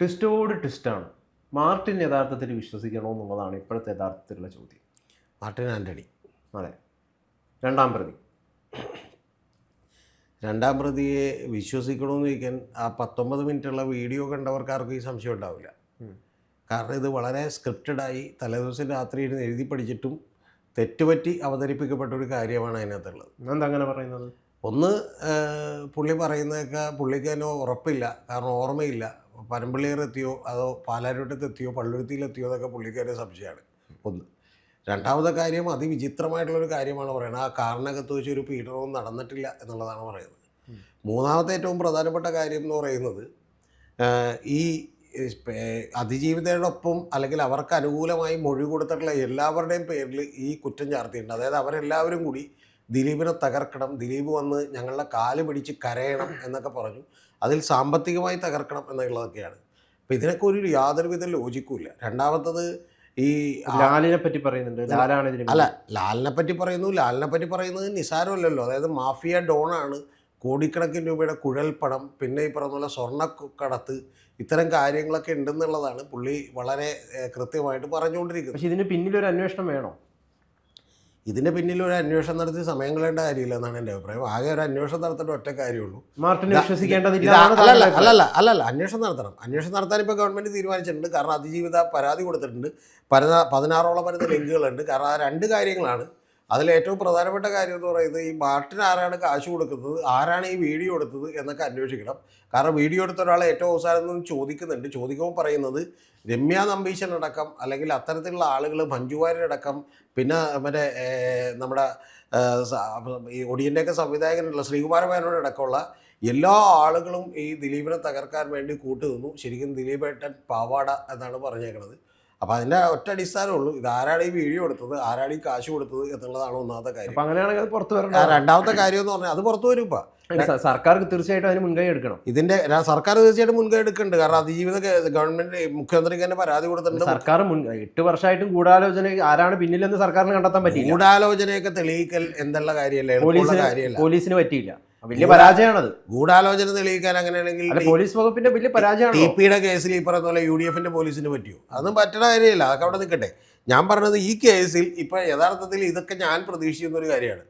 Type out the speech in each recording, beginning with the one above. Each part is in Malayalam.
ട്വിസ്റ്റോട് ട്വിസ്റ്റാണ് മാർട്ടിൻ യഥാർത്ഥത്തിൽ വിശ്വസിക്കണോ എന്നുള്ളതാണ് ഇപ്പോഴത്തെ യഥാർത്ഥത്തിലുള്ള ചോദ്യം. മാർട്ടിൻ ആന്റണി അതെ. രണ്ടാം പ്രതി. രണ്ടാം പ്രതിയെ വിശ്വസിക്കണമെന്ന് ചോദിക്കാൻ ആ പത്തൊമ്പത് മിനിറ്റുള്ള വീഡിയോ കണ്ടവർക്ക് ആർക്കും ഈ സംശയം ഉണ്ടാവില്ല. കാരണം ഇത് വളരെ സ്ക്രിപ്റ്റഡായി തലേദിവസം രാത്രി ഇരുന്ന് എഴുതി പഠിച്ചിട്ടും തെറ്റുപറ്റി അവതരിപ്പിക്കപ്പെട്ട ഒരു കാര്യമാണ് അതിനകത്തുള്ളത്. എന്താ അങ്ങനെ പറയുന്നത്? ഒന്ന് പുള്ളി പറയുന്നതൊക്കെ പുള്ളിക്ക് തന്നെ ഉറപ്പില്ല. കാരണം ഓർമ്മയില്ല. പനമ്പള്ളിയർ എത്തിയോ അതോ പാലാരോട്ടത്ത് എത്തിയോ പള്ളുരുത്തിയിലെത്തിയോ എന്നൊക്കെ പുള്ളിക്കാരെ സംശയമാണ്. ഒന്ന്. രണ്ടാമത്തെ കാര്യം അതിവിചിത്രമായിട്ടുള്ളൊരു കാര്യമാണ് പറയുന്നത്. ആ കാറിനകത്ത് വെച്ച് ഒരു പീഡനവും നടന്നിട്ടില്ല എന്നുള്ളതാണ് പറയുന്നത്. മൂന്നാമത്തെ ഏറ്റവും പ്രധാനപ്പെട്ട കാര്യം എന്ന് പറയുന്നത് ഈ അതിജീവിതയോടൊപ്പം അല്ലെങ്കിൽ അവർക്ക് അനുകൂലമായി മൊഴി കൊടുത്തിട്ടുള്ള എല്ലാവരുടെയും പേരിൽ ഈ കുറ്റം ചാർത്തിയിട്ടുണ്ട്. അതായത് അവരെല്ലാവരും കൂടി ദിലീപിനെ തകർക്കണം ദിലീപ് വന്ന് ഞങ്ങളുടെ കാൽ പിടിച്ച് കരയണം എന്നൊക്കെ പറഞ്ഞു. അതിൽ സാമ്പത്തികമായി തകർക്കണം എന്നുള്ളതൊക്കെയാണ്. അപ്പം ഇതിനൊക്കെ ഒരു യാതൊരുവിധ ലോജിക്കുമില്ല രണ്ടാമത്തത് ഈ ലാലിനെ പറ്റി പറയുന്നുണ്ട്. ലാലാണ് അല്ല ലാലിനെ പറ്റി പറയുന്നു. ലാലിനെ പറ്റി പറയുന്നത് നിസാരമല്ലല്ലോ. അതായത് മാഫിയ ഡോണാണ് കോടിക്കണക്കിന് രൂപയുടെ കുഴൽപ്പണം പിന്നെ ഈ പറഞ്ഞ പോലെ സ്വർണക്കടത്ത് ഇത്തരം കാര്യങ്ങളൊക്കെ ഉണ്ടെന്നുള്ളതാണ് പുള്ളി വളരെ കൃത്യമായിട്ട് പറഞ്ഞുകൊണ്ടിരിക്കുന്നത്. പക്ഷേ ഇതിന് പിന്നിലൊരു അന്വേഷണം വേണോ? ഇതിന്റെ പിന്നിൽ ഒരു അന്വേഷണം നടത്തി സമയം കളയേണ്ട കാര്യമില്ല എന്നാണ് എന്റെ അഭിപ്രായം. ആകെ ഒരു അന്വേഷണം നടത്തേണ്ട ഒറ്റ കാര്യമുള്ളൂ. അല്ലല്ല അല്ലല്ല അല്ലല്ല അന്വേഷണം നടത്തണം. അന്വേഷണം നടത്താൻ ഇപ്പോൾ ഗവൺമെന്റ് തീരുമാനിച്ചിട്ടുണ്ട്. കാരണം അതിജീവിത പരാതി കൊടുത്തിട്ടുണ്ട്. പതിനാ പതിനാറോളം വരുന്ന ലിങ്കുകളുണ്ട്. കാരണം ആ രണ്ട് കാര്യങ്ങളാണ് അതിൽ ഏറ്റവും പ്രധാനപ്പെട്ട കാര്യം എന്ന് പറയുന്നത് ഈ മാർട്ടിന് ആരാണ് കാശ് കൊടുക്കുന്നത്? ആരാണ് ഈ വീഡിയോ എടുത്തത് എന്നൊക്കെ അന്വേഷിക്കണം. കാരണം വീഡിയോ എടുത്ത ഒരാളെ ഏറ്റവും അവസാനം നിന്ന് ചോദിക്കുന്നുണ്ട്. ചോദിക്കുമ്പോൾ പറയുന്നത് രമ്യ നമ്പീശൻ അടക്കം അല്ലെങ്കിൽ അത്തരത്തിലുള്ള ആളുകൾ മഞ്ജുവാരടക്കം പിന്നെ മറ്റേ നമ്മുടെ ഈ ഒടിയന്റെയൊക്കെ സംവിധായകനുള്ള ശ്രീകുമാരമേനോടക്കമുള്ള എല്ലാ ആളുകളും ഈ ദിലീപിനെ തകർക്കാൻ വേണ്ടി കൂട്ടുനിന്നു. ശരിക്കും ദിലീപേട്ടൻ പാവാട എന്നാണ് പറഞ്ഞേക്കുന്നത് അപ്പോൾ അതിന്റെ ഒറ്റ അടിസ്ഥാനം ഉള്ളു. ഇത് ആരാണ് ഈ വീഡിയോ എടുത്തത്? ആരാണ് ഈ കാശ് കൊടുത്തത് എന്നുള്ളതാണ് ഒന്നാമത്തെ കാര്യം. അപ്പൊ അങ്ങനെയാണെങ്കിൽ അത് പുറത്തു ആ, വരണം രണ്ടാമത്തെ കാര്യം എന്ന് പറഞ്ഞാൽ അത് പുറത്തു വരും ഇപ്പൊ. സർക്കാർ തീർച്ചയായിട്ടും അതിന് മുൻകൈ എടുക്കണം. ഇതിന്റെ സർക്കാർ തീർച്ചയായിട്ടും മുൻകൈ എടുക്കുന്നുണ്ട്. കാരണം അതിജീവിത ഗവൺമെന്റ് മുഖ്യമന്ത്രിക്ക് തന്നെ പരാതി കൊടുത്തിട്ടുണ്ട്. സർക്കാർ മുൻ എട്ട് വർഷമായിട്ടും ഗൂഢാലോചന ആരാണ് പിന്നിലെന്ന് സർക്കാരിന് കണ്ടെത്താൻ പറ്റില്ല ഗൂഢാലോചനയൊക്കെ തെളിയിക്കൽ പോലീസിന് കാര്യമല്ല. പോലീസിന് പറ്റിയില്ല. വലിയ പരാജയമാണത്. ഗൂഢാലോചന തെളിയിക്കാൻ അങ്ങനെയാണെങ്കിൽ പോലീസ് വകുപ്പിന്റെ വലിയ പരാജയമാണ്? ടി പിയുടെ കേസിൽ ഈ പറയുന്ന പോലെ യു ഡി എഫിന്റെ പോലീസിന് പറ്റിയോ? അതൊന്നും പറ്റണ കാര്യമില്ല. അതൊക്കെ അവിടെ നിൽക്കട്ടെ. ഞാൻ പറഞ്ഞത് ഈ കേസിൽ ഇപ്പൊ യഥാർത്ഥത്തിൽ ഇതൊക്കെ ഞാൻ പ്രതീക്ഷിക്കുന്ന ഒരു കാര്യമാണ്.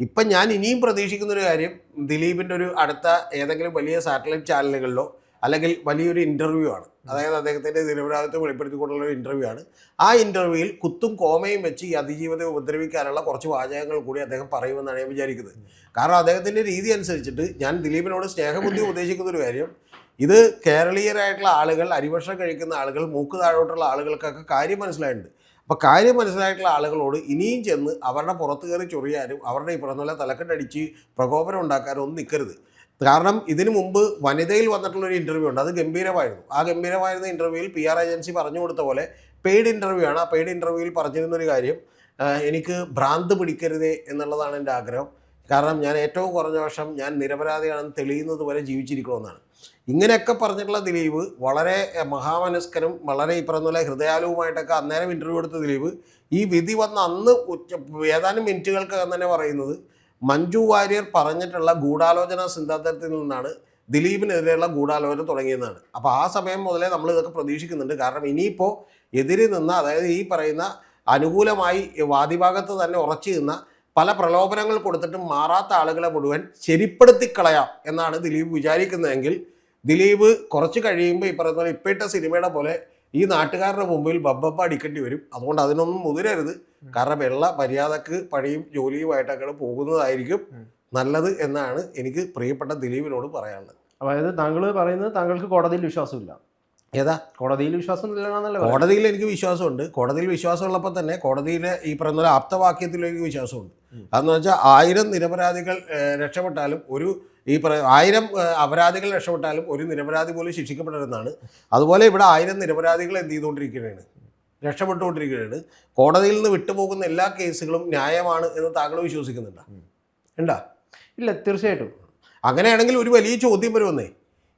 ഇപ്പം ഞാൻ ഇനിയും പ്രതീക്ഷിക്കുന്ന ഒരു കാര്യം ദിലീപിന്റെ ഒരു അടുത്ത ഏതെങ്കിലും വലിയ സാറ്റലൈറ്റ് ചാനലുകളിലോ അല്ലെങ്കിൽ വലിയൊരു ഇന്റർവ്യൂ ആണ്. അതായത് അദ്ദേഹത്തിന്റെ തിരുവനന്തപുരത്ത് വെളിപ്പെടുത്തിക്കൊണ്ടുള്ള ഒരു ഇന്റർവ്യൂ ആണ്. ആ ഇന്റർവ്യൂവിൽ കുത്തും കോമയും വെച്ച് ഈ അതിജീവിതത്തെ ഉപദ്രവിക്കാനുള്ള കുറച്ച് വാചകങ്ങൾ കൂടി അദ്ദേഹം പറയുമെന്നാണ് ഞാൻ വിചാരിക്കുന്നത്. കാരണം അദ്ദേഹത്തിന്റെ രീതി അനുസരിച്ചിട്ട് ഞാൻ ദിലീപിനോട് സ്നേഹബുദ്ധി ഉദ്ദേശിക്കുന്ന ഒരു കാര്യം ഇത് കേരളീയരായിട്ടുള്ള ആളുകൾ അരിഭക്ഷണം കഴിക്കുന്ന ആളുകൾ മൂക്ക് താഴോട്ടുള്ള ആളുകൾക്കൊക്കെ കാര്യം മനസ്സിലായിട്ടുണ്ട്. അപ്പോൾ കാര്യം മനസ്സിലായിട്ടുള്ള ആളുകളോട് ഇനിയും ചെന്ന് അവരുടെ പുറത്ത് കയറി ചൊറിയാനും അവരുടെ ഈ പോലെ തലക്കെട്ടടിച്ച് പ്രകോപനം ഉണ്ടാക്കാനും ഒന്നും നിൽക്കരുത് കാരണം ഇതിനു മുമ്പ് വനിതയിൽ വന്നിട്ടുള്ള ഒരു ഇന്റർവ്യൂ ഉണ്ട്. അത് ഗംഭീരമായിരുന്നു. ആ ഗംഭീരമായിരുന്ന ഇന്റർവ്യൂവിൽ പി ആർ ഏജൻസി പറഞ്ഞു കൊടുത്ത പോലെ പെയ്ഡ് ഇന്റർവ്യൂ ആണ്. ആ പെയ്ഡ് ഇന്റർവ്യൂവിൽ പറഞ്ഞിരുന്നൊരു കാര്യം എനിക്ക് ഭ്രാന്ത് പിടിക്കരുതേ എന്നുള്ളതാണ് എന്റെ ആഗ്രഹം. കാരണം ഞാൻ ഏറ്റവും കുറഞ്ഞ വർഷം ഞാൻ നിരപരാധിയാണെന്ന് തെളിയുന്നത് വരെ ജീവിച്ചിരിക്കണമെന്നാണ്. ഇങ്ങനെയൊക്കെ പറഞ്ഞിട്ടുള്ള ദിലീപ് വളരെ മഹാമനസ്കനും വളരെ പറഞ്ഞ ഹൃദയാലുവുമായിട്ടൊക്കെ അന്നേരം ഇന്റർവ്യൂ എടുത്ത ദിലീപ് ഈ വിധി വന്ന അന്ന് ഏതാനും മിനിറ്റുകൾക്കകം തന്നെ പറയുന്നത് മഞ്ജു വാര്യർ പറഞ്ഞിട്ടുള്ള ഗൂഢാലോചന സിദ്ധാന്തത്തിൽ നിന്നാണ് ദിലീപിനെതിരെയുള്ള ഗൂഢാലോചന തുടങ്ങിയതാണ് അപ്പോൾ ആ സമയം മുതലേ നമ്മൾ ഇതൊക്കെ പ്രതീക്ഷിക്കുന്നുണ്ട്. കാരണം ഇനിയിപ്പോൾ എതിരെ നിന്ന് അതായത് ഈ പറയുന്ന അനുകൂലമായി വാദിഭാഗത്ത് തന്നെ ഉറച്ചു നിന്ന പല പ്രലോഭനങ്ങൾ കൊടുത്തിട്ടും മാറാത്ത ആളുകളെ മുഴുവൻ ശരിപ്പെടുത്തി കളയാം എന്നാണ് ദിലീപ് വിചാരിക്കുന്നതെങ്കിൽ ദിലീപ് കുറച്ച് കഴിയുമ്പോൾ ഈ പറയുന്ന ഇപ്പോഴത്തെ സിനിമയുടെ പോലെ ഈ നാട്ടുകാരുടെ മുമ്പിൽ ബബ്ബപ്പ അടിക്കേണ്ടി വരും. അതുകൊണ്ട് അതിനൊന്നും മുതിരരുത്. കാരണം വെള്ള മര്യാദയ്ക്ക് പണിയും ജോലിയുമായിട്ടൊക്കെ പോകുന്നതായിരിക്കും. നല്ലത് എന്നാണ് എനിക്ക് പ്രിയപ്പെട്ട ദിലീപിനോട് പറയാനുള്ളത്. അതായത് താങ്കൾ പറയുന്നത് താങ്കൾക്ക് കോടതിയിൽ വിശ്വാസമില്ല. ഏതാ? കോടതിയിൽ വിശ്വാസം? കോടതിയിൽ എനിക്ക് വിശ്വാസമുണ്ട്. കോടതിയിൽ വിശ്വാസമുള്ളപ്പോൾ തന്നെ കോടതിയിലെ ഈ പറയുന്ന ആപ്തവാക്യത്തിലേക്ക് ആപ്തവാക്യത്തിൽ എനിക്ക് വിശ്വാസമുണ്ട്. അതെന്ന് വെച്ചാൽ ആയിരം നിരപരാധികൾ രക്ഷപ്പെട്ടാലും ഒരു ഈ പറ ആയിരം അപരാധികൾ രക്ഷപ്പെട്ടാലും ഒരു നിരപരാധി പോലും ശിക്ഷിക്കപ്പെടരുതെന്നാണ്. അതുപോലെ ഇവിടെ ആയിരം നിരപരാധികൾ എന്ത് ചെയ്തുകൊണ്ടിരിക്കുകയാണ്? രക്ഷപ്പെട്ടുകൊണ്ടിരിക്കുകയാണ്. കോടതിയിൽ നിന്ന് വിട്ടുപോകുന്ന എല്ലാ കേസുകളും ന്യായമാണ് എന്ന് താങ്കൾ വിശ്വസിക്കുന്നുണ്ടോ? ഉണ്ടാ? ഇല്ല തീർച്ചയായിട്ടും. അങ്ങനെയാണെങ്കിൽ ഒരു വലിയ ചോദ്യം വരുമെന്നേ.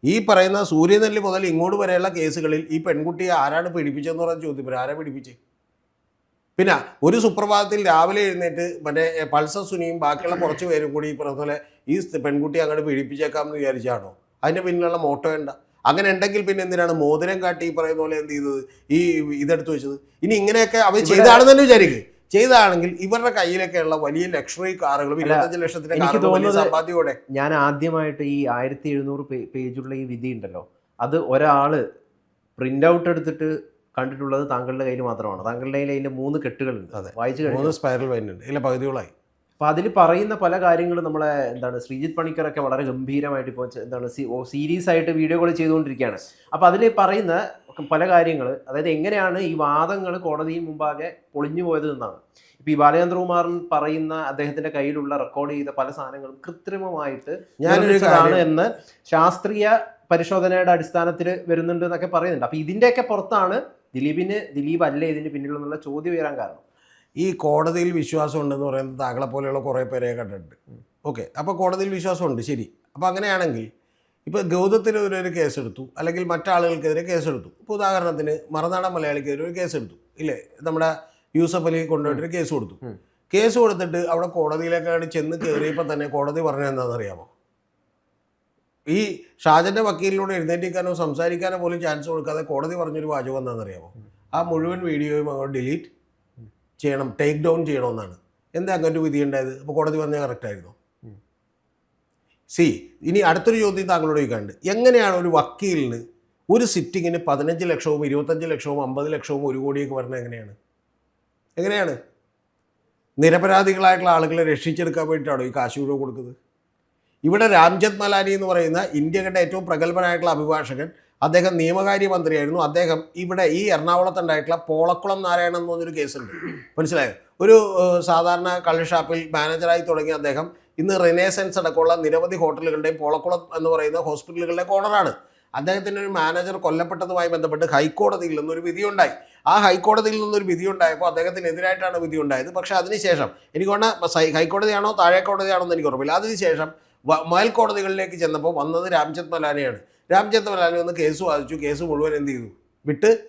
ഈ പറയുന്ന സൂര്യനെല്ലി മുതൽ ഇങ്ങോട്ട് വരെയുള്ള കേസുകളിൽ ഈ പെൺകുട്ടിയെ ആരാണ് പീഡിപ്പിച്ചതെന്ന് പറഞ്ഞ ചോദ്യം വരും. ആരാ പീഡിപ്പിച്ചേ? പിന്നെ ഒരു സുപ്രഭാതത്തിൽ രാവിലെ എഴുന്നേറ്റ് മറ്റേ പൾസർ സുനിയും ബാക്കിയുള്ള കുറച്ച് പേരും കൂടി ഈ പറഞ്ഞ പോലെ ഈ പെൺകുട്ടിയെ അങ്ങോട്ട് പീഡിപ്പിച്ചേക്കാം എന്ന് വിചാരിച്ചാണോ? അതിന്റെ പിന്നിലുള്ള മോട്ടോ എന്താ? അങ്ങനെ ഉണ്ടെങ്കിൽ പിന്നെ എന്തിനാണ് മോതിരം കാട്ടി ഈ പറയുന്ന പോലെ എന്ത് ചെയ്തത്? ഈ ഇതെടുത്ത് വെച്ചത്? ഇനി ഇങ്ങനെയൊക്കെ അവർ ചെയ്താണെന്ന് തന്നെ വിചാരിക്കും. ചെയ്താണെങ്കിൽ ഇവരുടെ കയ്യിലൊക്കെയുള്ള വലിയ ലക്ഷറി കാറുകളും ഇരുപത്തഞ്ച് ലക്ഷത്തിന്റെ ഞാൻ ആദ്യമായിട്ട് ഈ ആയിരത്തി എഴുന്നൂറ് പേജുള്ള ഈ വിധി ഉണ്ടല്ലോ. അത് ഒരാൾ പ്രിന്റ് ഔട്ട് എടുത്തിട്ട് കണ്ടിട്ടുള്ളത് താങ്കളുടെ കയ്യിൽ മാത്രമാണ്. താങ്കളുടെ കയ്യിൽ അതിന്റെ മൂന്ന് കെട്ടുകളുണ്ട് അതെ. വായിച്ചു കഴിഞ്ഞു മൂന്ന് സ്പൈറൽ ഉണ്ട്. ഇല്ല പകുതികളായി അപ്പോൾ അതിൽ പറയുന്ന പല കാര്യങ്ങളും നമ്മളെ എന്താണ് ശ്രീജിത് പണിക്കറൊക്കെ വളരെ ഗംഭീരമായിട്ട് ഇപ്പോൾ എന്താണ് സീരീസ് ആയിട്ട് വീഡിയോകൾ ചെയ്തുകൊണ്ടിരിക്കുകയാണ്. അപ്പോൾ അതിൽ പറയുന്ന പല കാര്യങ്ങൾ അതായത് എങ്ങനെയാണ് ഈ വാദങ്ങൾ കോടതിയിൽ മുമ്പാകെ പൊളിഞ്ഞു പോയത് എന്നാണ്. ഇപ്പം ഈ ബാലചന്ദ്രകുമാറൻ പറയുന്ന അദ്ദേഹത്തിന്റെ കയ്യിലുള്ള റെക്കോർഡ് ചെയ്ത പല സാധനങ്ങളും കൃത്രിമമായിട്ട് നിർമ്മിച്ചതാണ് എന്ന് ശാസ്ത്രീയ പരിശോധനയുടെ അടിസ്ഥാനത്തിൽ വരുന്നുണ്ട് എന്നൊക്കെ പറയുന്നുണ്ട്. അപ്പോൾ ഇതിന്റെയൊക്കെ പുറത്താണ് ദിലീപിന് ദിലീപ് അല്ലേ ഇതിന് പിന്നിലെന്നുള്ള ചോദ്യം ഉയരാൻ കാരണം. ഈ കോടതിയിൽ വിശ്വാസം ഉണ്ടെന്ന് പറയുന്നത് താങ്കളെ പോലെയുള്ള കുറേ പേരെ കണ്ടിട്ടുണ്ട്. ഓക്കെ അപ്പോൾ കോടതിയിൽ വിശ്വാസമുണ്ട് ശരി. അപ്പോൾ അങ്ങനെയാണെങ്കിൽ ഇപ്പോൾ ഗൗതത്തിന് ഒരു കേസ് കേസെടുത്തു അല്ലെങ്കിൽ മറ്റാളുകൾക്കെതിരെ കേസെടുത്തു. ഇപ്പോൾ ഉദാഹരണത്തിന് മറുനാടൻ മലയാളിക്കെതിരെ ഒരു കേസെടുത്തു ഇല്ലേ? നമ്മുടെ യൂസഫ് അലി കൊണ്ടുപോയിട്ടൊരു കേസ് കൊടുത്തു. കേസ് കൊടുത്തിട്ട് അവിടെ കോടതിയിലേക്കാണ് ചെന്ന് കയറിയപ്പോൾ തന്നെ കോടതി പറഞ്ഞത് എന്താണെന്നറിയാമോ ഈ ഷാജന്റെ വക്കീലിനോട് എഴുന്നേറ്റിക്കാനോ സംസാരിക്കാനോ പോലും ചാൻസ് കൊടുക്കാതെ കോടതി പറഞ്ഞൊരു വാചകം എന്താണെന്നറിയാമോ? ആ മുഴുവൻ വീഡിയോയും അങ്ങോട്ട് ഡിലീറ്റ് ചെയ്യണം ടേക്ക് ഡൗൺ ചെയ്യണമെന്നാണ്. എന്താ അങ്ങനെ ഒരു വിധി ഉണ്ടായത്? അപ്പോൾ കോടതി പറഞ്ഞാൽ കറക്റ്റ് ആയിരുന്നു ഉം. സി ഇനി അടുത്തൊരു ചോദ്യം താങ്കളോട് ചോദിക്കാണ്ട് എങ്ങനെയാണ് ഒരു വക്കീലിന് ഒരു സിറ്റിങ്ങിന് പതിനഞ്ച് ലക്ഷവും ഇരുപത്തഞ്ച് ലക്ഷവും അമ്പത് ലക്ഷവും ഒരു കോടിയൊക്കെ വരണത് എങ്ങനെയാണ്? എങ്ങനെയാണ്? നിരപരാധികളായിട്ടുള്ള ആളുകളെ രക്ഷിച്ചെടുക്കാൻ വേണ്ടിയിട്ടാണോ ഈ കാശ് കൊടുക്കുന്നത്? ഇവിടെ രാംജത് മലാനി എന്ന് പറയുന്ന ഇന്ത്യയുടെ ഏറ്റവും പ്രഗത്ഭനായിട്ടുള്ള അഭിഭാഷകൻ അദ്ദേഹം നിയമകാര്യ മന്ത്രിയായിരുന്നു. അദ്ദേഹം ഇവിടെ ഈ എറണാകുളത്തുണ്ടായിട്ടുള്ള പോളക്കുളം നാരായണൻ എന്ന് പറഞ്ഞൊരു കേസുണ്ട്. മനസ്സിലായോ? ഒരു സാധാരണ കള്ള് ഷാപ്പിൽ മാനേജറായി തുടങ്ങിയ അദ്ദേഹം ഇന്ന് റിനേസൻസ് അടക്കമുള്ള നിരവധി ഹോട്ടലുകളുടെയും പോളക്കുളം എന്ന് പറയുന്ന ഹോസ്പിറ്റലുകളുടെ ഓണറാണ് അദ്ദേഹത്തിന്റെ ഒരു മാനേജർ കൊല്ലപ്പെട്ടതുമായി ബന്ധപ്പെട്ട് ഹൈക്കോടതിയിൽ നിന്നൊരു വിധിയുണ്ടായി. ആ ഹൈക്കോടതിയിൽ നിന്നൊരു വിധിയുണ്ടായപ്പോൾ അദ്ദേഹത്തിനെതിരായിട്ടാണ് വിധി ഉണ്ടായത് പക്ഷേ അതിനുശേഷം എനിക്ക് വേണ്ട ഹൈക്കോടതിയാണോ താഴെ കോടതിയാണോ എന്ന് എനിക്ക് ഉറപ്പില്ല. അതിനുശേഷം മേൽക്കോടതികളിലേക്ക് ചെന്നപ്പോൾ വന്നത് രാംചന്ദ് മലാനയാണ്. രാംചന്ദ് മലാനി വന്ന് കേസ് വാദിച്ചു. കേസ് മുഴുവൻ എന്ത് ചെയ്തു? വിട്ട്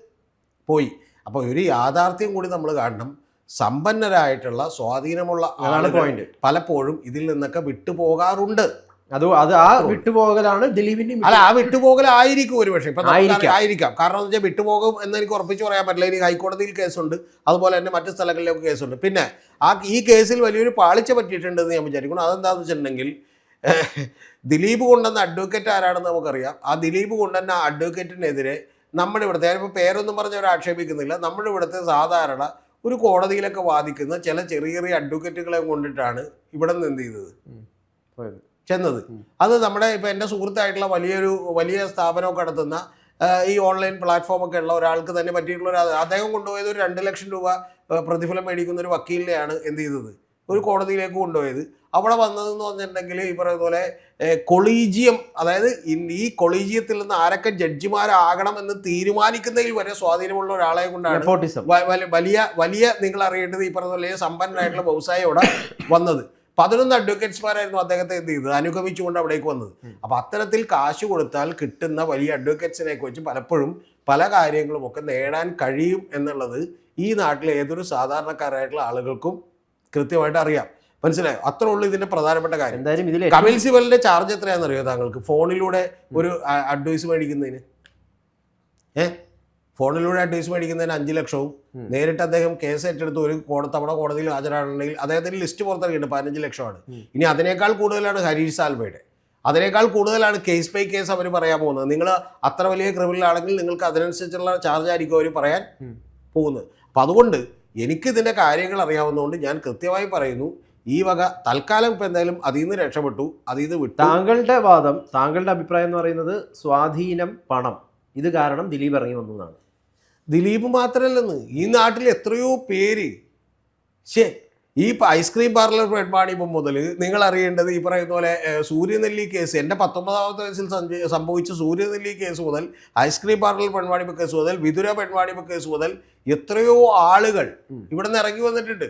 പോയി. അപ്പോൾ ഒരു യാഥാർത്ഥ്യം കൂടി നമ്മൾ കാണണം. സമ്പന്നരായിട്ടുള്ള സ്വാധീനമുള്ള അതാണ് ആളുകൾ പോയിന്റ് പലപ്പോഴും ഇതിൽ നിന്നൊക്കെ വിട്ടുപോകാറുണ്ട് അത് അത് ആ വിട്ടുപോകലാണ് ദിലീപിന്റെ അല്ല ആ വിട്ടുപോകലായിരിക്കും ഒരു പക്ഷേ. ഇപ്പൊ ആയിരിക്കാം. കാരണം എന്ന് വെച്ചാൽ വിട്ടുപോകും എന്ന് എനിക്ക് ഉറപ്പിച്ച് പറയാൻ പറ്റില്ല. ഇനി ഹൈക്കോടതിയിൽ കേസുണ്ട്. അതുപോലെ തന്നെ മറ്റു സ്ഥലങ്ങളിലൊക്കെ കേസുണ്ട്. പിന്നെ ആ ഈ കേസിൽ വലിയൊരു പാളിച്ച പറ്റിയിട്ടുണ്ടെന്ന് ഞാൻ വിചാരിക്കുന്നു. അതെന്താണെന്ന് വെച്ചിട്ടുണ്ടെങ്കിൽ ദിലീപ് കൊണ്ടുവന്ന അഡ്വക്കേറ്റ് ആരാണെന്ന് നമുക്കറിയാം. ആ ദിലീപ് കൊണ്ടുവന്ന അഡ്വക്കേറ്റിനെതിരെ നമ്മുടെ ഇവിടുത്തെ ഞാനിപ്പോൾ പേരൊന്നും പറഞ്ഞ് അവർ ആക്ഷേപിക്കുന്നില്ല. നമ്മുടെ ഇവിടുത്തെ സാധാരണ ഒരു കോടതിയിലൊക്കെ വാദിക്കുന്ന ചില ചെറിയ ചെറിയ അഡ്വക്കേറ്റുകളെ കൊണ്ടിട്ടാണ് ഇവിടെ നിന്ന് എന്ത് ചെയ്തത്. ചെന്നത്. അത് നമ്മുടെ ഇപ്പം എന്റെ സുഹൃത്തായിട്ടുള്ള വലിയൊരു വലിയ സ്ഥാപനമൊക്കെ നടത്തുന്ന ഈ ഓൺലൈൻ പ്ലാറ്റ്ഫോം ഒക്കെ ഉള്ള ഒരാൾക്ക് തന്നെ പറ്റിയിട്ടുള്ള ഒരു അദ്ദേഹം കൊണ്ടുപോയത് ഒരു രണ്ട് ലക്ഷം രൂപ പ്രതിഫലം മേടിക്കുന്ന ഒരു വക്കീലിനെയാണ് എന്ത് ചെയ്തത്? ഒരു കോടതിയിലേക്ക് കൊണ്ടുപോയത്. അവിടെ വന്നതെന്ന് പറഞ്ഞിട്ടുണ്ടെങ്കിൽ ഈ പറയുന്ന പോലെ കൊളീജിയം അതായത് ഈ കൊളീജിയത്തിൽ നിന്ന് ആരൊക്കെ ജഡ്ജിമാരാകണം എന്ന് തീരുമാനിക്കുന്നതിൽ വരെ സ്വാധീനമുള്ള ഒരാളെ കൊണ്ടാണ് വലിയ വലിയ നിങ്ങൾ അറിയേണ്ടത് ഈ പറഞ്ഞ പോലെ സമ്പന്നനായിട്ടുള്ള വ്യവസായിയോടെ വന്നത്. പതിനൊന്ന് അഡ്വക്കേറ്റ്സ്മാരായിരുന്നു അദ്ദേഹത്തെ എന്ത് ചെയ്തത്? അനുഗമിച്ചുകൊണ്ട് അവിടേക്ക് വന്നത്. അപ്പൊ അത്തരത്തിൽ കാശ് കൊടുത്താൽ കിട്ടുന്ന വലിയ അഡ്വക്കേറ്റ്സിനെ വെച്ച് പലപ്പോഴും പല കാര്യങ്ങളും ഒക്കെ നേടാൻ കഴിയും എന്നുള്ളത് ഈ നാട്ടിലെ ഏതൊരു സാധാരണക്കാരായിട്ടുള്ള ആളുകൾക്കും കൃത്യമായിട്ട് അറിയാം. മനസ്സിലായോ? അത്ര ഉള്ളൂ ഇതിന്റെ പ്രധാനപ്പെട്ട കാര്യം. എന്തായാലും ഇതിൽ കപിൽ സിബലിന്റെ ചാർജ് എത്രയാണെന്ന് അറിയോ താങ്കൾക്ക്? ഫോണിലൂടെ ഒരു അഡ്വൈസ് മേടിക്കുന്നതിന്. ഏ? ഫോണിലൂടെ അഡ്വൈസ് മേടിക്കുന്നതിന് അഞ്ച് ലക്ഷവും. നേരിട്ട് അദ്ദേഹം കേസ് ഏറ്റെടുത്ത് ഒരു തവണ കോടതിയിൽ ഹാജരാണെങ്കിൽ അദ്ദേഹത്തിന് ലിസ്റ്റ് പുറത്തിറക്കിയിട്ടുണ്ട് പതിനഞ്ച് ലക്ഷമാണ്. ഇനി അതിനേക്കാൾ കൂടുതലാണ് ഹരീഷ് സാൽവയുടെ. അതിനേക്കാൾ കൂടുതലാണ് കേസ് ബൈ കേസ് അവർ പറയാൻ പോകുന്നത്. നിങ്ങൾ അത്ര വലിയ ക്രിമിനൽ ആണെങ്കിൽ നിങ്ങൾക്ക് അതിനനുസരിച്ചുള്ള ചാർജ് ആയിരിക്കും അവർ പറയാൻ. പോകുന്നത്. അപ്പം അതുകൊണ്ട് എനിക്കിതിന്റെ കാര്യങ്ങൾ അറിയാവുന്നതുകൊണ്ട് ഞാൻ കൃത്യമായി പറയുന്നു ഈ വക തൽക്കാലം ഇപ്പം എന്തായാലും അതിൽ നിന്ന് രക്ഷപ്പെട്ടു അതിൽ നിന്ന് വിട്ടു. താങ്കളുടെ വാദം താങ്കളുടെ അഭിപ്രായം എന്ന് പറയുന്നത് സ്വാധീനം പണം. ഇത് കാരണം ദിലീപ് ഇറങ്ങി വന്നു എന്നാണ്. ദിലീപ് മാത്രമല്ലെന്ന് ഈ നാട്ടിൽ എത്രയോ പേര് ശേ ഈ ഐസ്ക്രീം പാർലർ പെൺവാണിപ്പം മുതൽ നിങ്ങൾ അറിയേണ്ടത് ഈ പറയുന്ന പോലെ സൂര്യനെല്ലി കേസ് എന്റെ പത്തൊമ്പതാമത്തെ വയസ്സിൽ സംഭവിച്ച സൂര്യനെല്ലി കേസ് മുതൽ ഐസ്ക്രീം പാർലർ പെൺവാണിപ്പ് കേസ് മുതൽ വിതുര പെൺവാണിപ്പ് കേസ് മുതൽ എത്രയോ ആളുകൾ. ഇവിടെ നിന്ന് ഇറങ്ങി വന്നിട്ടുണ്ട്.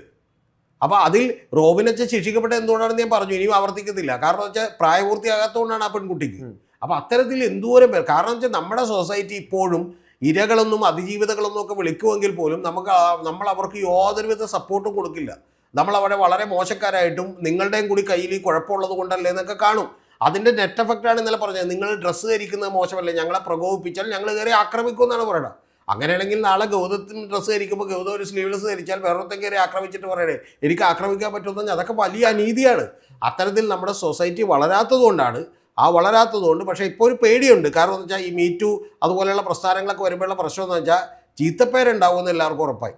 അപ്പോൾ അതിൽ റോബിനച്ച ശിക്ഷിക്കപ്പെട്ട എന്തുകൊണ്ടാണെന്ന് ഞാൻ പറഞ്ഞു. ഇനിയും ആവർത്തിക്കത്തില്ല. കാരണം വെച്ചാൽ പ്രായപൂർത്തിയാകാത്തതുകൊണ്ടാണ് ആ പെൺകുട്ടിക്ക്. അപ്പോൾ അത്തരത്തിൽ എന്തോരം പേർ കാരണം വെച്ചാൽ നമ്മുടെ സൊസൈറ്റി ഇപ്പോഴും ഇരകളൊന്നും അതിജീവിതകളൊന്നും ഒക്കെ വിളിക്കുമെങ്കിൽ പോലും നമുക്ക് നമ്മൾ അവർക്ക് യാതൊരുവിധ സപ്പോർട്ടും കൊടുക്കില്ല. നമ്മൾ അവിടെ വളരെ മോശക്കാരായിട്ടും നിങ്ങളുടെയും കൂടി കയ്യിൽ കുഴപ്പമുള്ളത് കൊണ്ടല്ലേ എന്നൊക്കെ കാണും. അതിന്റെ നെറ്റ് എഫക്റ്റ് ആണ് ഇന്നലെ പറഞ്ഞത്. നിങ്ങൾ ഡ്രസ്സ് ധരിക്കുന്നത് മോശമല്ലേ? ഞങ്ങളെ പ്രകോപിപ്പിച്ചാൽ ഞങ്ങൾ കയറി ആക്രമിക്കും എന്നാണ് പറയുന്നത് അങ്ങനെയാണെങ്കിൽ നാളെ ഗൗതത്തിന് ഡ്രസ്സ് ധരിക്കുമ്പോൾ ഗൗതം ഒരു സ്ലീവ്ലെസ് ധരിച്ചാൽ വേറൊരുത്തൻ കയറി ആക്രമിച്ചിട്ട് പറയണേ എനിക്ക് ആക്രമിക്കാൻ പറ്റുമെന്ന് അതൊക്കെ വലിയ അനീതിയാണ്. അത്തരത്തിൽ നമ്മുടെ സൊസൈറ്റി വളരാത്തതുകൊണ്ടാണ് ആ വളരാത്തതുകൊണ്ട് പക്ഷേ ഇപ്പോൾ ഒരു പേടിയുണ്ട്. കാരണം എന്ന് വെച്ചാൽ ഈ മീറ്റു അതുപോലെയുള്ള പ്രസ്ഥാനങ്ങളൊക്കെ വരുമ്പോഴുള്ള പ്രശ്നം എന്ന് വെച്ചാൽ ചീത്തപ്പേരുണ്ടാവുമെന്ന് എല്ലാവർക്കും ഉറപ്പായി.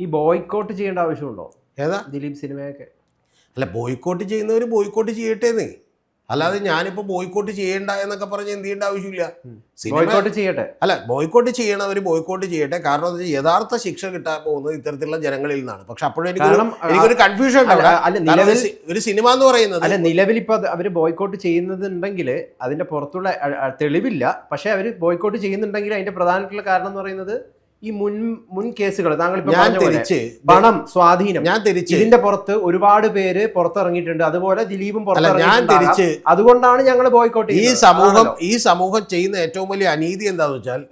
ഈ ബോയ്ക്കോട്ട് ചെയ്യേണ്ട ആവശ്യമുണ്ടോ? ഏതാ? ദിലീപ് സിനിമയൊക്കെ. അല്ല ബോയ്ക്കോട്ട് ചെയ്യുന്നവർ ബോയ്ക്കോട്ട് ചെയ്യട്ടേന്ന്. അല്ലാതെ ഞാനിപ്പോൾ ബോയ്ക്കോട്ട് ചെയ്യണ്ട എന്നൊക്കെ പറഞ്ഞ് എന്ത് ചെയ്യേണ്ട ആവശ്യമില്ല. ബോയ്ക്കോട്ട് ചെയ്യട്ടെ. അല്ല ബോയ്ക്കോട്ട് ചെയ്യണവർ ബോയ്ക്കോട്ട് ചെയ്യട്ടെ. കാരണം എന്താ യഥാർത്ഥ ശിക്ഷ കിട്ടാൻ പോകുന്നത് ഇത്തരത്തിലുള്ള ജനങ്ങളിൽ നിന്നാണ്. പക്ഷെ അപ്പോഴും എനിക്കൊരു കാരണം എനിക്കൊരു കൺഫ്യൂഷൻ ഒരു സിനിമ എന്ന് പറയുന്നത് അല്ല നിലവിൽ ഇപ്പൊ അവർ ബോയ്ക്കോട്ട് ചെയ്യുന്നുണ്ടെങ്കിൽ അതിന്റെ പുറത്തുള്ള തെളിവില്ല. പക്ഷെ അവർ ബോയ്ക്കോട്ട് ചെയ്യുന്നുണ്ടെങ്കിൽ അതിന്റെ പ്രധാനമായിട്ടുള്ള കാരണം എന്ന് പറയുന്നത് ഈ മുൻ മുൻ കേസുകൾ താങ്കൾ ഞാൻ തിരിച്ച് പണം സ്വാധീനം ഞാൻ തിരിച്ച് ഇതിന്റെ പുറത്ത് ഒരുപാട് പേര് പുറത്തിറങ്ങിയിട്ടുണ്ട്. അതുപോലെ ദിലീപും ഞാൻ തിരിച്ച് അതുകൊണ്ടാണ് ഞങ്ങൾ ബോയ്ക്കോട്ട് ഈ സമൂഹം ഈ സമൂഹം ചെയ്യുന്ന ഏറ്റവും വലിയ അനീതി എന്താന്ന് വെച്ചാൽ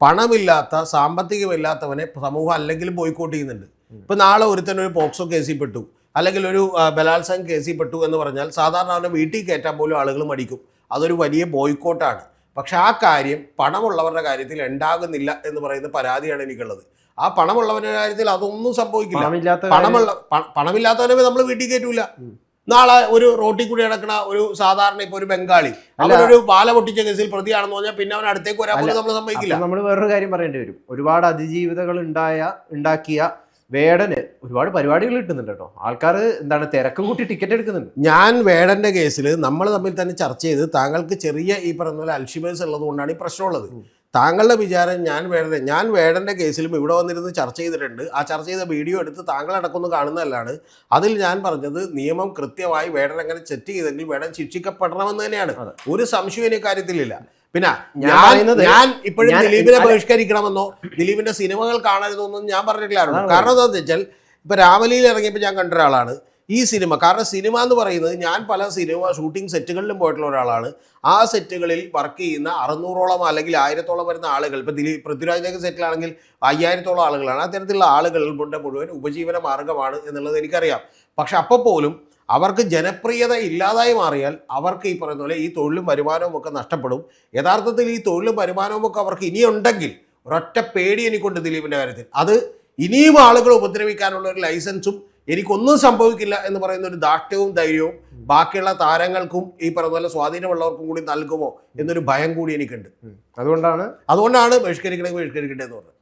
പണമില്ലാത്ത സാമ്പത്തികമില്ലാത്തവനെ സമൂഹം അല്ലെങ്കിൽ ബോയ്ക്കോട്ട് ചെയ്യുന്നുണ്ട്. ഇപ്പൊ നാളെ ഒരുത്തൻ ഒരു പോക്സോ കേസിൽ പെട്ടു അല്ലെങ്കിൽ ഒരു ബലാത്സംഗ കേസിൽ പെട്ടു എന്ന് പറഞ്ഞാൽ സാധാരണ അവനെ വീട്ടിൽ കയറ്റാൻ പോലും ആളുകൾ മടിക്കും. അതൊരു വലിയ ബോയ്ക്കോട്ടാണ് പക്ഷെ ആ കാര്യം പണമുള്ളവരുടെ കാര്യത്തിൽ ഉണ്ടാകുന്നില്ല എന്ന് പറയുന്ന പരാതിയാണ് എനിക്കുള്ളത്. ആ പണമുള്ളവരുടെ കാര്യത്തിൽ അതൊന്നും സംഭവിക്കില്ല. പണമുള്ള പണമില്ലാത്തവരെ പണമില്ലാത്തവനെ നമ്മൾ വീട്ടിൽ കയറ്റൂല. നാളെ ഒരു റോട്ടിൽ കൂടി നടക്കുന്ന ഒരു സാധാരണ ഇപ്പൊ ഒരു ബംഗാളി അവനൊരു പാല പൊട്ടിച്ച കേസിൽ പ്രതിയാണെന്ന് പറഞ്ഞാൽ പിന്നെ അവൻ അടുത്തേക്ക് വരാൻ നമ്മൾ സമ്മതിക്കില്ല. നമ്മൾ വേറൊരു കാര്യം പറയേണ്ടി വരും. ഒരുപാട് അതിജീവിതകൾ ഉണ്ടായ ഉണ്ടാക്കിയ വേടന് ഒരുപാട് പരിപാടികൾ കിട്ടുന്നുണ്ട് കേട്ടോ. ആൾക്കാർ എന്താണ് തിരക്ക് കൂട്ടി ടിക്കറ്റ് എടുക്കുന്നുണ്ട്. ഞാൻ വേടന്റെ കേസിൽ നമ്മൾ തമ്മിൽ തന്നെ ചർച്ച ചെയ്ത് താങ്കൾക്ക് ചെറിയ ഈ പറഞ്ഞ പോലെ അൽഷിമേഴ്സ് ഉള്ളത് കൊണ്ടാണ് ഈ പ്രശ്നമുള്ളത്. താങ്കളുടെ വിചാരം ഞാൻ വേടനെ ഞാൻ വേടന്റെ കേസിലും ഇവിടെ വന്നിരുന്ന് ചർച്ച ചെയ്തിട്ടുണ്ട്. ആ ചർച്ച ചെയ്ത വീഡിയോ എടുത്ത് താങ്കൾ അടക്കൊന്ന് കാണുന്നതല്ലാണ്. അതിൽ ഞാൻ പറഞ്ഞത് നിയമം കൃത്യമായി വേടൻ അങ്ങനെ സെറ്റ് ചെയ്തെങ്കിൽ വേടൻ ശിക്ഷിക്കപ്പെടണമെന്ന് തന്നെയാണ്. ഒരു സംശയം ഈ കാര്യത്തിലില്ല. പിന്നെ ഞാൻ ഞാൻ ഇപ്പോഴും ദിലീപിനെ ബഹിഷ്കരിക്കണമെന്നോ ദിലീപിന്റെ സിനിമകൾ കാണരുതെന്നോ ഞാൻ പറഞ്ഞിട്ടില്ലായിരുന്നു. കാരണം എന്താണെന്ന് വെച്ചാൽ ഇപ്പൊ രാമലീല ഇറങ്ങിയപ്പോൾ ഞാൻ കണ്ട ഒരാളാണ്. ഈ സിനിമ കാരണം സിനിമ എന്ന് പറയുന്നത് ഞാൻ പല സിനിമ ഷൂട്ടിംഗ് സെറ്റുകളിലും പോയിട്ടുള്ള ഒരാളാണ്. ആ സെറ്റുകളിൽ വർക്ക് ചെയ്യുന്ന അറുന്നൂറോളം അല്ലെങ്കിൽ ആയിരത്തോളം വരുന്ന ആളുകൾ ഇപ്പോൾ ദിലീപ് പൃഥ്വിരാജിന്റെ സെറ്റിലാണെങ്കിൽ അയ്യായിരത്തോളം ആളുകളാണ്. അത്തരത്തിലുള്ള ആളുകളുടെ മുഴുവൻ ഉപജീവന മാർഗമാണ് എന്നുള്ളത് എനിക്കറിയാം. പക്ഷെ അപ്പോൾ പോലും അവർക്ക് ജനപ്രിയത ഇല്ലാതായി മാറിയാൽ അവർക്ക് ഈ പറയുന്ന പോലെ ഈ തൊഴിലും വരുമാനവും ഒക്കെ നഷ്ടപ്പെടും. യഥാർത്ഥത്തിൽ ഈ തൊഴിലും വരുമാനവും ഒക്കെ അവർക്ക് ഇനിയുണ്ടെങ്കിൽ ഒരൊറ്റ പേടി എനിക്കുണ്ട് ദിലീപിന്റെ കാര്യത്തിൽ. അത് ഇനിയും ആളുകൾ ഉപദ്രവിക്കാനുള്ള ഒരു ലൈസൻസും എനിക്കൊന്നും സംഭവിക്കില്ല എന്ന് പറയുന്ന ഒരു ദാഷ്ട്യവും ധൈര്യവും ബാക്കിയുള്ള താരങ്ങൾക്കും ഈ പറഞ്ഞ പോലെ സ്വാധീനമുള്ളവർക്കും കൂടി നൽകുമോ എന്നൊരു ഭയം കൂടി എനിക്കുണ്ട്. അതുകൊണ്ടാണ് അതുകൊണ്ടാണ് ബഹിഷ്കരിക്കണമെങ്കിൽ ബഹിഷ്കരിക്കട്ടെ എന്ന് പറഞ്ഞത്.